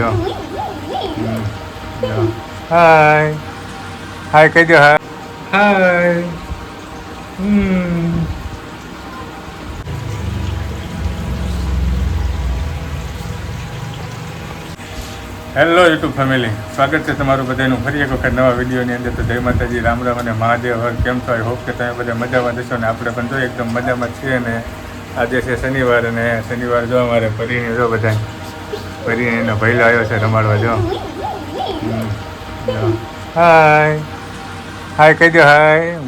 જો હાય હાય કહી દો hi hi hello YouTube family સ્વાગત છે તમારું બધાનું. ફરી એક વખત નવા વિડીયોની અંદર તો જય માતાજી રામ રામ અને મહાદેવ. હર કેમ છો? આઈ હોપ કે તમે બધા મજામાં જશો ને આપણે પણ જો એકદમ મજામાં છીએ ને. આજે છે શનિવાર અને શનિવાર જો અમારે ફરીને જો બધા ફરીને એનો ભૈલો આવ્યો છે રમાડવા, જો. હાય. હાય, કહી દો હાય.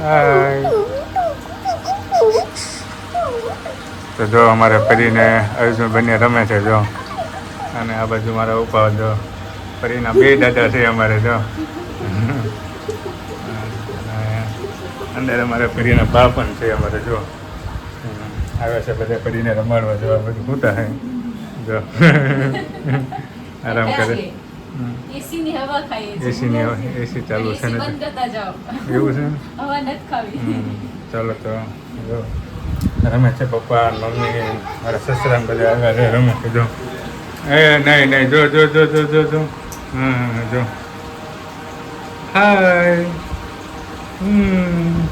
હાય. તો જો અમારે ફરીને અર્જુન બંને રમે છે, જો. અને આ બાજુ મારા ઉપા, જો. ફરીના બે દાદા છે અમારે, જો. અંદર અમારે ફરીના બા પણ છે અમારે, જો. આવ્યા છે બધા પડીને રમાડવા જવા બધું શું થાય જો. આરામ કરે. એસી ની હવા ખાઈએ છીએ. એસી ની એસી ચાલુ છે ને એવું છે? હવા નથી ખાવી. ચાલો તો જો. રમે છે પપ્પા મમ્મી મારા સસરા બધા છે રમે છે જો. એ નહીં નહીં જો જો જો જો જો જો. હમ જો. હાય. હમ.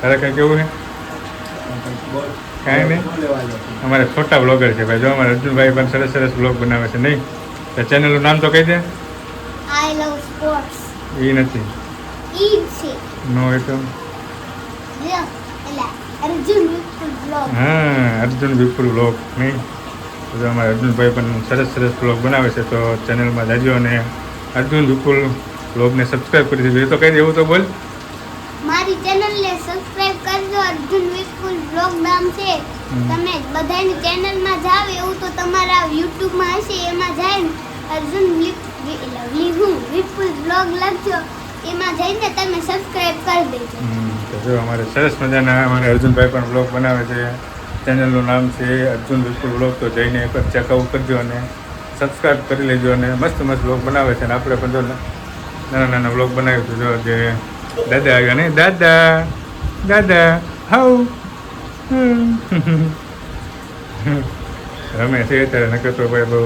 ખરેખર કેવું છે? કાંઈ નહીં. અમારે છોટા બ્લોગર છે ભાઈ. જો અમારે અર્જુનભાઈ પણ સરસ સરસ બ્લોગ બનાવે છે નહીં? તો ચેનલનું નામ તો કહી દે. આઈ લવ સ્પોર્ટ્સ એ નથી. નો એ તો. હા અર્જુન વિપુલ બ્લોગ નહીં? તો અમારે અર્જુનભાઈ પણ સરસ સરસ બ્લોગ બનાવે છે તો ચેનલમાં જાજો અને અર્જુન વિપુલ બ્લોગને સબસ્ક્રાઈબ કરી દીધું એ તો કહી દે એવું તો બોલ. મારી ચેનલને સબસ્ક્રાઇબ કરજો. અર્જુન વિસ્કુલ બ્લોગ નામ છે. તમે બધાની ચેનલમાં જાવ એવું તો તમારા યુટ્યુબમાં હશે એમાં જઈને અર્જુન વિહુ વિપુલ બ્લોગ લખજો. એમાં જઈને તમે સબસ્ક્રાઇબ કરી દેજો. તો જો અમારે સરસ મજાના અમારે અર્જુનભાઈ પણ બ્લોગ બનાવે છે. ચેનલનું નામ છે અર્જુન વિપુલ બ્લોગ તો જઈને એક ચેકઆઉટ કરજો અને સબસ્ક્રાઇબ કરી લેજો અને મસ્ત મસ્ત બ્લોગ બનાવે છે. અને આપણે પણ જો નાના નાના બ્લોગ બનાવ્યું છે જો જે દાદા આવ્યા ને? દાદા દાદા, હાઉ. રમે છે અત્યારે, નકર તો ભાઈ બહુ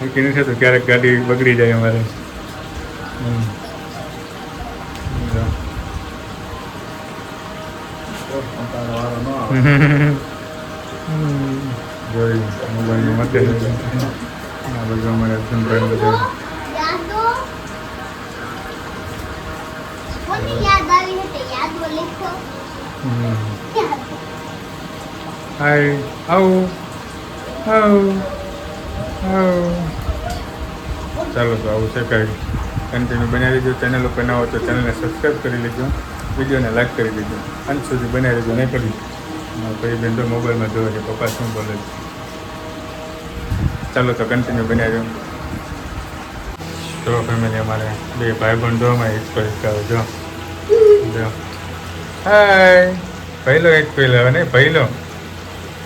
મૂકી નથી તો ક્યારેક ગાડી બગડી જાય અમારે. હમ. જો. જોઈ મોબાઈલમાં મતે અમારે અર્જુનભાઈ બધું યાદો હાય, આવું આવું આવું. ચાલો, તો આવું છે કંઈ. કન્ટિન્યુ બનાવી દેજો. ચેનલ ઉપર ના હોય તો ચેનલને સબસ્ક્રાઈબ કરી લેજો. વિડીયોને લાઈક કરી દેજો. અંત સુધી બનાવી લેજો નહીં પડી પછી બેન તો મોબાઈલમાં જોવે છે, પપ્પા શું બોલે છે. ચાલો, તો કન્ટિન્યુ બનાવ્યો તો ફેમિલી અમારે બે ભાઈ બંધોમાં એક પર જો. હાય. પહેલો એક પહેલો અને પહેલો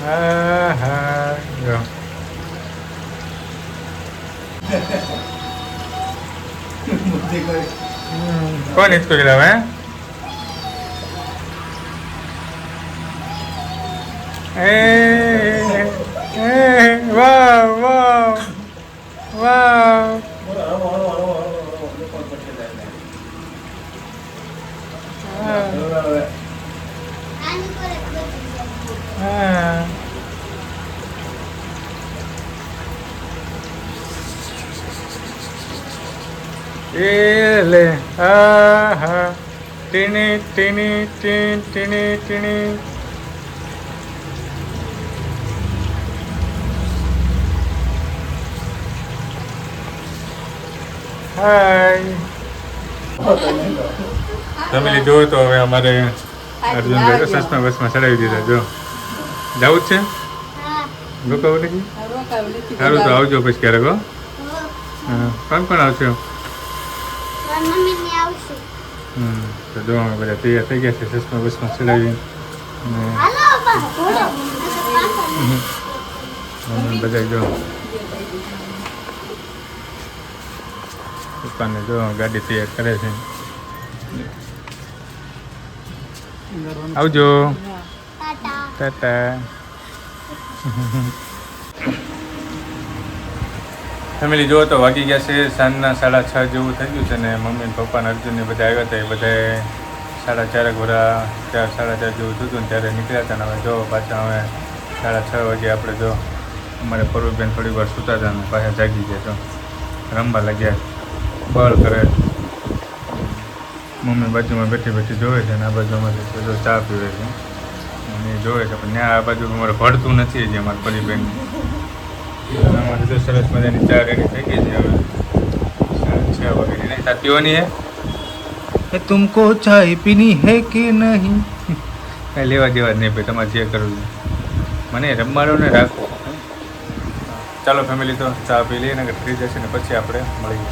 હા હા. જો. કોણ હિચકો ગયેલા હે? એ વાહ વાવ વાવ વાવ આની પર જ બધી જશે. હા એ લે હા હા ટીની ટીની ટીન ટીની ટીની હાય. ફેમિલી જોયું તો હવે અમારે અર્જુનભાઈ તો સસમાં બસમાં ચડાવી દીધા જો જવું જ છે? રોકાવું નથી? આ સારું તો આવજો પછી ક્યારેક હો. કોણ કોણ આવશે મારા મમ્મીને આવશે હમ તો અમે બધા તૈયાર થઈ ગયા છે. સસમાં બસમાં ચડાવી અને હાલો બા ઘોડો પાછળ. મમ્મી બધા જો. પપ્પાને જો ગાડી તૈયાર કરે છે. આવજો. ટાટા. ફેમિલી જુઓ તો વાગી ગયા છે સાંજના સાડા છ જેવું થઈ ગયું છે ને મમ્મી પપ્પા ને અર્જુન બધા આવ્યા હતા. એ બધાએ સાડા ચારેક વરા ચાર, સાડા ચાર જેવું થતું ને ત્યારે નીકળ્યા હતા ને હવે જો પાછા હવે સાડા છ વાગે આપણે જો અમારે પર્વબેન થોડી વાર સૂતા હતા ને પાછા જાગી ગયા તો રમવા લાગ્યા. બળ કરે. મમ્મી બાજુમાં બેઠી બેઠી જોવે છે ને આ બાજુ અમારે ચા પીવે છે. અને જોવે છે, પણ ત્યાં આ બાજુ અમારે ભળતું નથી જે અમારે પરીબેન. અમારે તો સરસ મજાની ચા રેડી થઈ ગઈ છે હવે છ વાગે નહીં. સાતીઓની હે? તુમકો ચાય પીની હે કે નહીં? કાંઈ લેવા દેવા જ નહીં ભાઈ તમારે જે કરવું મને રમવાનો ને રાખો ચાલો ફેમિલી તો ચા પી લઈએ ને ફ્રી જશે ને પછી આપણે મળીએ.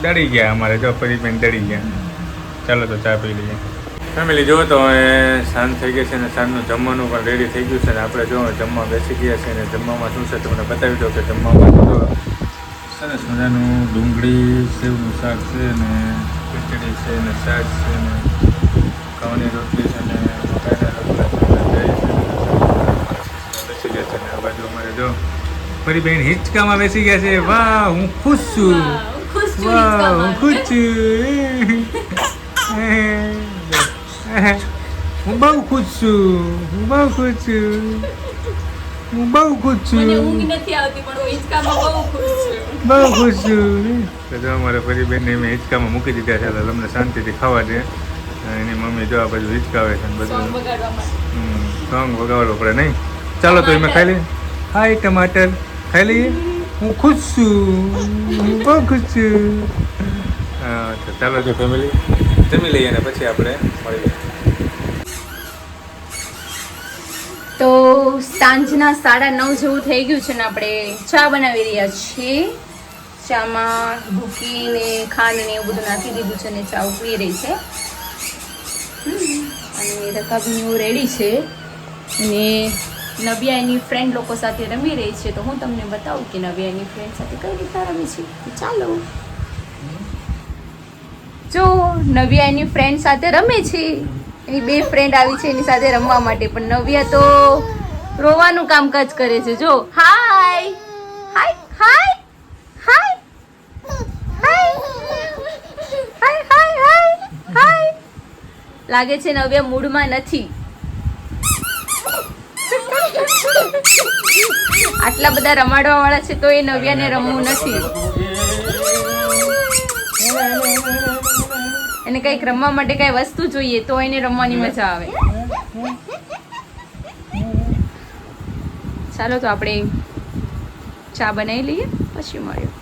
ડરી ગયા અમારે જો પરીબેન ડરી ગયા. ચાલો તો ચા પી લઈએ. ફેમિલી જો તો હવે સાંજ થઈ ગઈ છે ને સાંજનું જમવાનું પણ રેડી થઈ ગયું છે ને આપણે જો જમવા બેસી ગયા છે ને જમવામાં શું છે તમને બતાવી દો કે જમવામાં જો સરસ મજાનું ડુંગળી સેવનું શાક છે ને ખીચડી છે ને શાક છે ને ખાવાની રોટલી છે ને બેસી ગયા છે ને આ બાજુ અમારે જો ફરી બેન હિંચકામાં બેસી ગયા છે. વાહ હું ખુશ છું વાહ, હું ખુશ છું. હું ખુશ છું. હું બહુ ખુશ છું. હું બહુ ખુશ છું. હું બહુ ખુશ મને છું ઊંઘ નથી આવતી પણ હું હિંચકામાં બહુ ખુશ છું. બહુ ખુશ છું. તો જો અમારે ફરી બેનને મેં હિંચકામાં મૂકી દીધા છે એટલે તમને શાંતિથી ખાવા દે. એની મમ્મી જો આ બધું હિંચકાવે છે ને બધું. સોંગ વગાડવો પડે નહીં? ચાલો તો એમાં ખાઈ લઈએ. હાય ટમાટર. ખાઈ લઈએ? હું ખુશ છું. હું બહુ ખુશ છું. હા ચાલો તો ફેમિલી જમી લઈએ અને પછી આપણે મળીએ. તો સાંજના સાડા નવ જેવું થઈ ગયું છે ને આપણે ચા બનાવી રહ્યા છીએ. ચામાં ભૂકીને ખાંડ ને એવું બધું નાખી દીધું છે ને ચા ઉકળી રહી છે. અને રકાબીનું રેડી છે. અને નવ્યા એની ફ્રેન્ડ લોકો સાથે રમી રહી છે. તો હું તમને બતાવું કે નવ્યા એની ફ્રેન્ડ સાથે કઈ રીતના રમે છે. ચાલો. જો નવ્યા એની ફ્રેન્ડ સાથે રમે છે. એની બે ફ્રેન્ડ આવી છે, એની સાથે રમવા માટે. પણ નવ્યા તો રોવાનું કામકાજ કરે છે. જો હાય હાય હાય લાગે છે નવ્યા મૂડમાં નથી. આટલા બધા રમાડવા વાળા છે, તો એ નવ્યાને રમવું નથી. એને કંઈક રમવા માટે કઈ વસ્તુ જોઈએ, તો એને રમવાની મજા આવે. ચાલો તો આપણે ચા બનાવી લઈએ, પછી મળ્યો